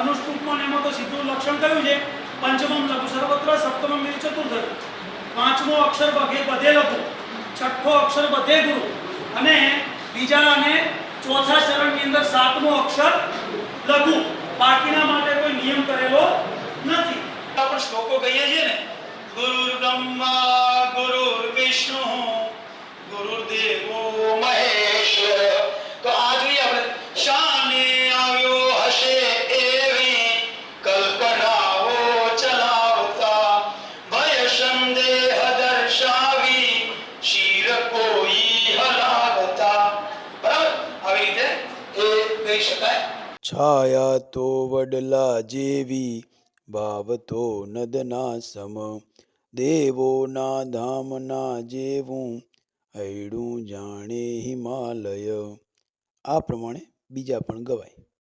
અનુષ્ટુપમાં એમાં તો સીધું લક્ષણ કયું છે? પંચમમ લઘુ સર્વત્ર સપ્તમમ મિલ ચતુર્થ પાંચમો અક્ષર બધે બધે લઘુ. છઠ્ઠો અક્ષર બધે ગુરુ. અને બીજા અને ચોથા ચરણની અંદર સાતમો અક્ષર લઘુ. બાકીના માટે કોઈ નિયમ કરેલો નથી. આપણે શ્લોકો કહીએ છીએ ને ગુરુ બ્રહ્મા કહી શકાય? છાયા તો વડલા જેવી ભાવ તો નદના સમ. દેવોના ધામના જેવું હૈડું જાણે હિમાલય. આ પ્રમાણે બીજા પણ ગવાય.